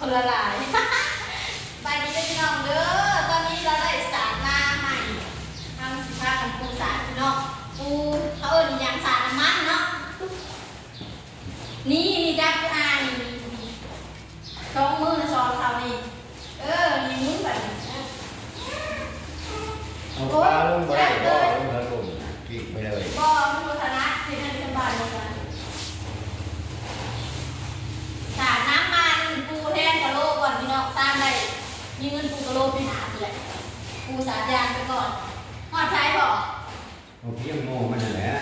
คนละลายบายดีเด้อพี่น้องเด้อ ตอนนี้เราได้สารมาใหม่ทำสิพากันปูสารพี่น้องปูเขาเอิ้นอย่างสารน้ำมันเนาะ นี่นี่จ้าพี่อ่านี่สองมือสองเท่านี่ เออ นี่มุ้นแบบนี้ เอาปลาลงไปก็ลงแล้วลงกินไปเลย บ่มันบุทนะที่นั่นสบายลงกันสารน้ำมันปูแทนกะโลก่อนพี่น้องสร้างได้มีเงินปูกะโลไปหาเลยปูสารยางไปก่อนหอดใช้บอกเอาเพียงโง่มันนั่นแหละ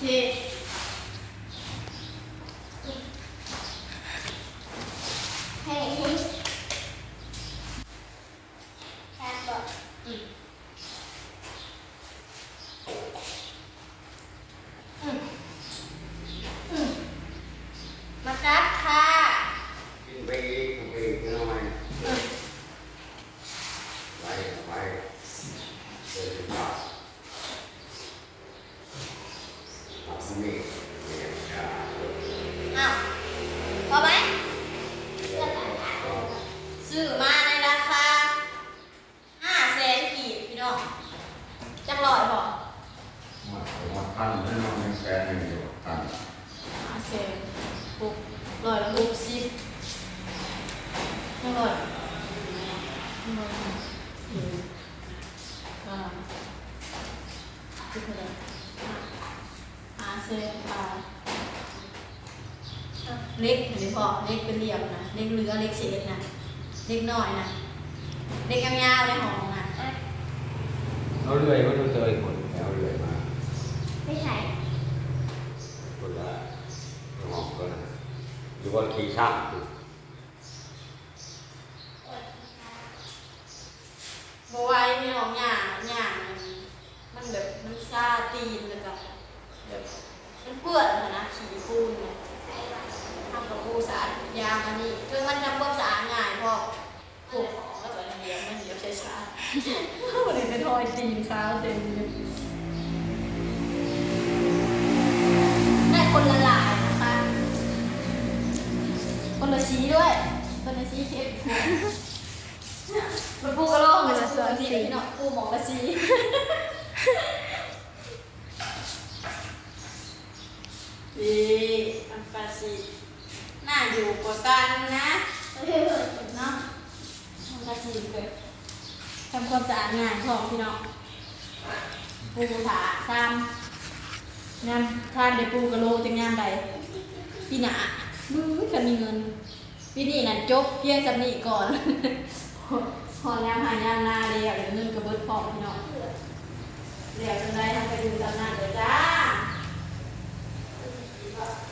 สิให้คุณแค่บอกอืมอืมอืมมาจับค่ะ กินไปอีกกินไปอีกน้อย อืม ไปไปเดินไปตัดสนิทเรียนชา อ้าวพอไหมซื้อมาในราคาห้าแสนกีบพี่น้องจังลอยบอกมาว่อยู่พันห้าแสนปุ๊บลอยละหกสิบจังลอยจังลอยอืมอ่าคือเท่าไหร่ห้าแสนบาทเล็กเห็นไหมพ่อเล็กเป็นเหลี่ยมนะเล็กเรือเล็กเศษนะเล็กน้อยนะเล็กยาวๆในห้องนะเอาเรื่อยมาดูเตยคนเอาเรื่อยมาไม่ใช่คนละหอกก็นะหรือว่าขี่ช่าง บไหวายไม่ออกหย่าหย่ามันแบบมันซาตีนแล้วก็แบบมันเปื้อนอะนะขี่ปูนเนี่ยทำกับปูสะอาด ยางอันนี้คือมันทำความสะอาดง่ายพอปลูกของแล้วก็เลี้ยงมันเดียวช้าๆวันนี้เป็นทอยตีนขาวเต็มเลยได้คนละลายนะคะ คนละสีด้วย คนละสีเชฟมันปูกระโลกมันจะสวยสีเนาะปูหมองละสีดีอันฟาสี น่าอยู่กว่ากันนะเฮ้ยเนาะมันละสีเลยทำความสะอาดงายของพี่น้องปูถาซ้ำงานทานได้ปูกระโลจะงานใดพี่หนามือคันมีเงินพี่นี่นั่นจบเพียงสำนีก่อนพอยามหายามนาเรียกเงินกระเบิดพอพี่น้องเรียกจนได้ทำไปดูตำนานเลยจ้าเดี๋ยวจบอลเลยมา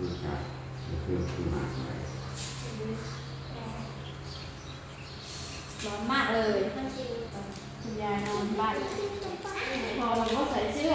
คือช่างคือคือมาไปร้อนมากเลยคุณยายนอนบ้านพอเราก็ใส่เสื้อ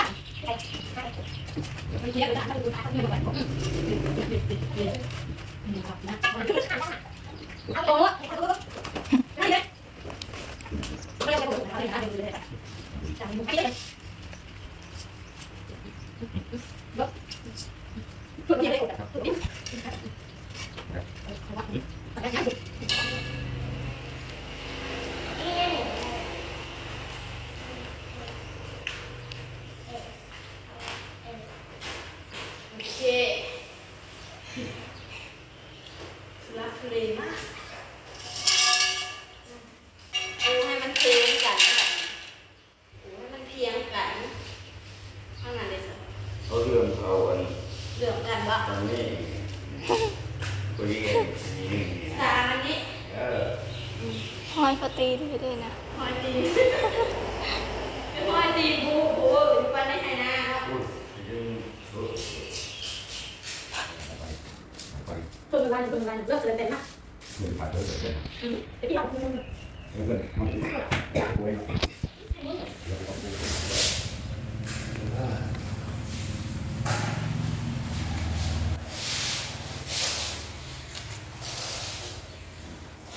เอาตัวได้เลยไม่ได้ไม่ได้ไม่ได้ไม่ได้จังมุกเกี้ยทุกอย่างเลยทุกอย่างโอเครักเลยมากเอาให้มันเพียงกันเอาให้มันเพียงกันข้างหน้าเลยสิ เขาเรื่องเขาอัน เหลืองกันวะ ตอนนี้คุยกันนี่ ตาอันนี้ เออ หอยปตี ด้วยด้วยนะหอยตีเป็นหอยตีบูบูอยู่ปันในไฮนาเนาะพูดถึงเออไปเพิ่งวันเพิ่งวันเลิกเรียนเต็มนะเงินผ่านเลยเดี๋ยวไอพี่เราเงินมันคุย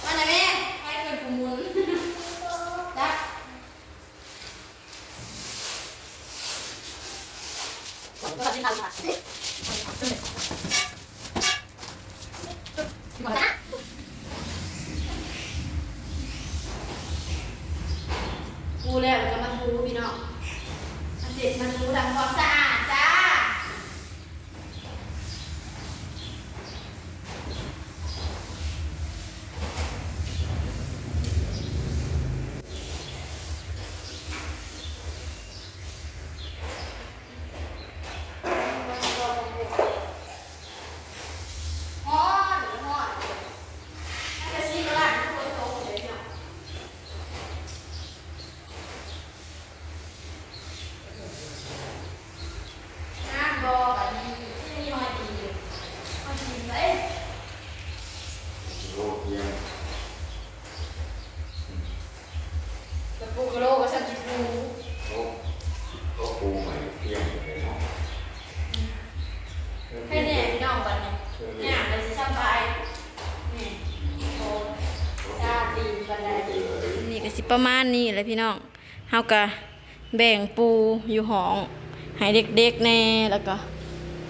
มาไหนแม่ให้เงินผู้มุนจ้ะสวัสดีค่ะหมดละกูแล้วจะมาทูพี่น้องอันเด็ดมาทูทำความสะอาดจ้า ฮอนฮอนน่าจะซีกระดาษทุกคนโตเลยเนาะน้ำบอกแบบนี้ที่นี่มาดีมาดีเลย โลกยัง กระปุกกระโลกก็ฉันจิปู เขาเขาปูใหม่เพียงเลยเนาะ ให้เนี่ยพี่น้องบัดเนี่ยเนี่ยไปสิสบายนี่โอ้ซาดีบันได นี่ ก็สิประมาณนี้แหละพี่น้องเฮาก็แบ่งปูอยู่ห้องให้เด็กๆแน่แล้วก็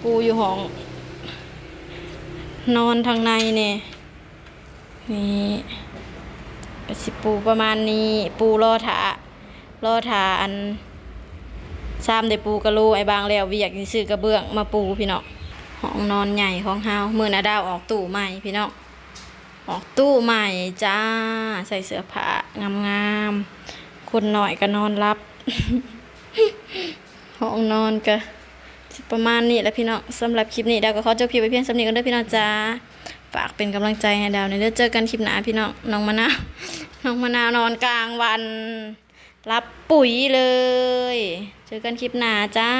ปูอยู่ห้อง นอนทางในแน่นี่ก็สิปูประมาณนี้ปูรอถารอถาอันซ้ำได้ปูกระโลไอ้บางแล้วเวียกซื้อกระเบื้องมาปูพี่น้องห้องนอนใหญ่ของเฮาเมื้อนาดาวออกตู้ใหม่พี่น้อง ออกตู้ใหม่จ้า ใส่เสื้อผ้างามๆ คนหน่อยก็นอนรับห้องนอนก็ประมาณนี้แหล้วพี่น้องสำหรับคลิปนี้ดาวก็ขอจบคลิปไปเพียงสำนีกันด้อพี่น้องจ้าฝากเป็นกำลังใจให้ดาวในอยเด้อเจอกันคลิปหน้าพี่น้องน้องมะนาวน้องมะนาวนอนกลางวัน รับปุ๋ยเลย เจอกันคลิปหน้าจ้า